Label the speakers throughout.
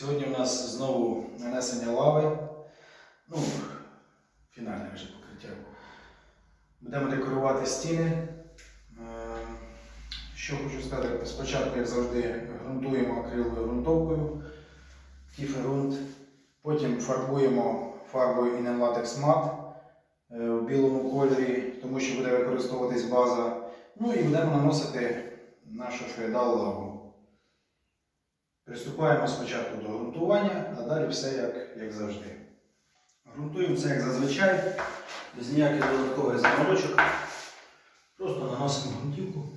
Speaker 1: Сьогодні у нас знову нанесення лави. Ну, фінальне вже покриття. Будемо декорувати стіни. Е, Що хочу сказати, спочатку, як завжди, ґрунтуємо акриловою ґрунтовкою, тіферунт. Потім фарбуємо фарбою Matte е, в білому кольорі, тому що буде використовуватись база. Ну і будемо наносити нашу феодал лаву. Приступаємо спочатку до ґрунтування, а далі все як, як завжди. Грунтуємо це як зазвичай, без ніяких додаткових заморочок. Просто наносимо ґрунтівку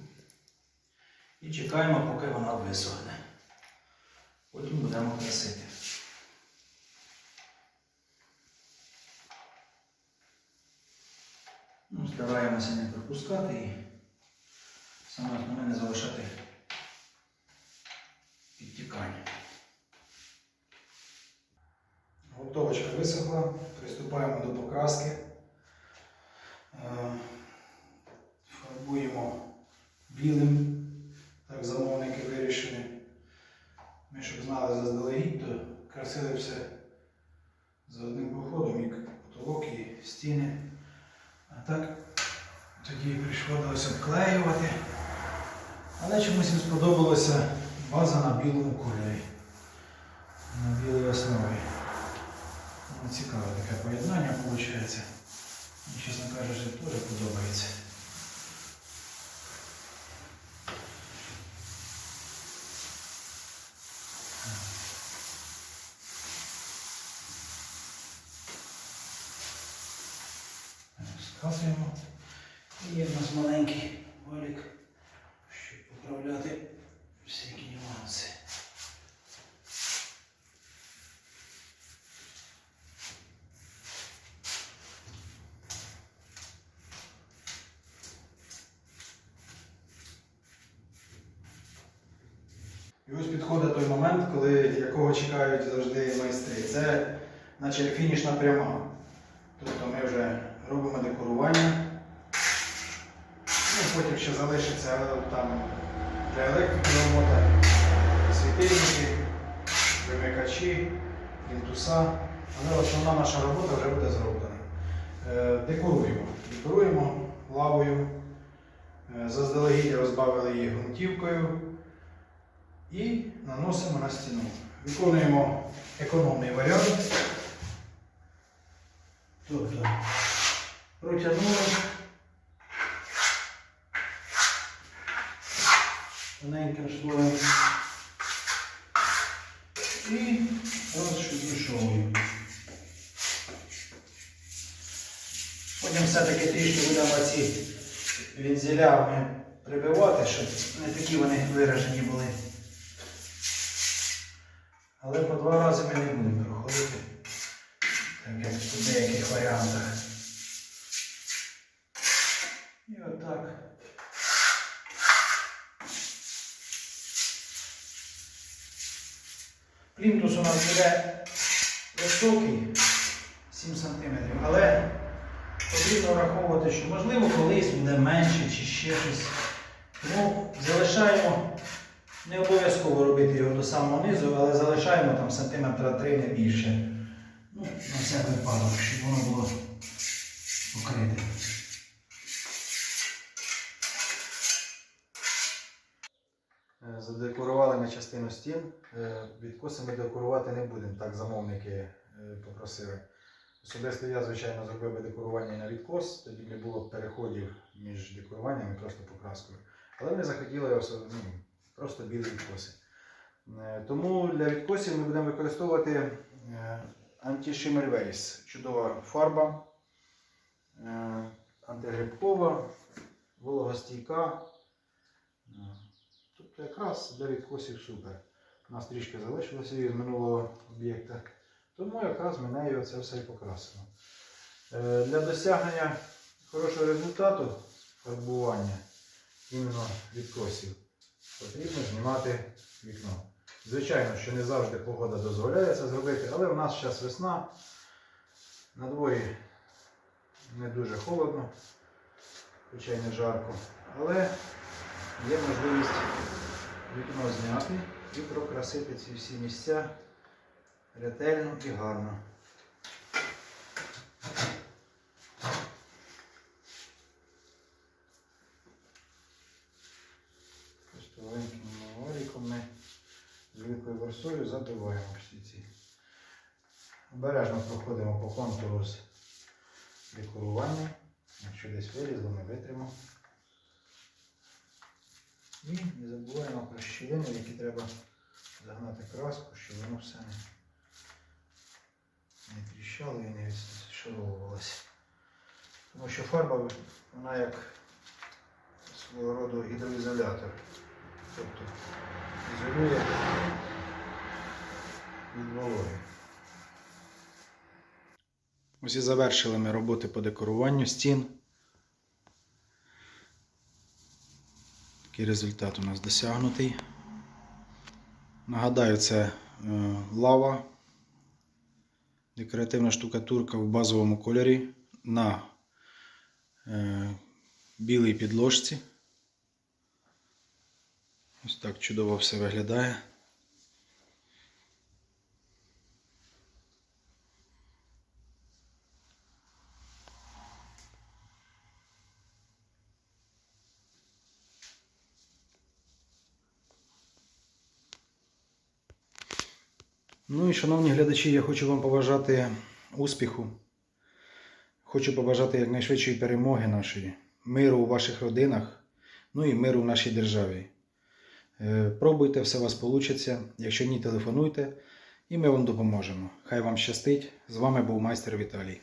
Speaker 1: і чекаємо, поки вона висохне. Потім будемо красити. Ну, стараємося не пропускати і саме основне не залишати підтікання. Готовочка висохла, приступаємо до покраски. Е, Фарбуємо білим, так замовники вирішили. Ми, щоб знали заздалегідь, то красили все за одним проходом, і потолок, і стіни. А так тоді прийшлося обклеювати. Але чомусь їм сподобалося база на білому кольорі. На білій основі. Ну, Цікаве таке поєднання виходить. Мені, чесно кажучи, теж подобається. Сказуємо. І є в нас маленький Ось підходить той момент, коли якого чекають завжди майстри. Це наче фінішна пряма. Тобто ми вже робимо декорування. Ну, потім ще залишиться там для електрики робота, світильники, вимикачі, плінтуса. Але основна наша робота вже буде зроблена. Е, Декоруємо. Декоруємо лавою. Е, Заздалегідь розбавили її ґрунтівкою і наносимо на стіну. Виконуємо економний варіант. Тобто протягнули. Тоненьким слоєм. І розшовуємо. Потім все-таки трішки будемо ці вінзеля прибивати, щоб не такі вони виражені були. Але по два рази ми не будемо проходити, так як в деяких варіантах. І отак. Плінтус у нас буде високий, 7 см, але потрібно враховувати, що можливо колись буде менше чи ще щось. Тому залишаємо, не обов'язково робити його до самого низу, але залишаємо там сантиметра 3 не більше. Ну, на всяк випадок, щоб воно було покрите. Е, Задекорували ми частину стін. Е, Відкоси ми декорувати не будемо, так замовники е, попросили. Особисто я, звичайно, зробив би декорування на відкос, тоді не було переходів між декоруванням і просто покраскою. Але вони захотіли ну, просто білі відкоси. Е, Тому для відкосів ми будемо використовувати е, Anti-Shimmer Waste. Чудова фарба, е, антигрибкова, вологостійка. Е, Тобто якраз для відкосів супер. У нас трішки залишилося від минулого об'єкта. Тому якраз ми нею це все і покрасимо. Е, Для досягнення хорошого результату фарбування іменно відкосів потрібно знімати вікно. Звичайно, що не завжди погода дозволяє це зробити, але у нас зараз весна. На дворі не дуже холодно, хоча й не жарко. Але є можливість вікно зняти і прокрасити ці всі місця, ретельно і гарно. Просто маленьким валіком ми з великою борсою забиваємо всі ці. Обережно проходимо по контуру з декорування. Якщо десь вилізло, ми витримо. І не забуваємо про щілини, які треба загнати краску, щоб воно все не, не тріщало і не відшаровувалося. Тому що фарба, вона як свого роду гідроізолятор. Тобто ізолює від вологи. Ось і завершили ми роботи по декоруванню стін. Такий результат у нас досягнутий. Нагадаю, це е, лава, декоративна штукатурка в базовому кольорі на е, білій підложці. Ось так чудово все виглядає. Ну і, шановні глядачі, я хочу вам побажати успіху. Хочу побажати якнайшвидшої перемоги нашої, миру у ваших родинах, ну і миру в нашій державі. Е, Пробуйте, все у вас вийде. Якщо ні, телефонуйте і ми вам допоможемо. Хай вам щастить. З вами був майстер Віталій.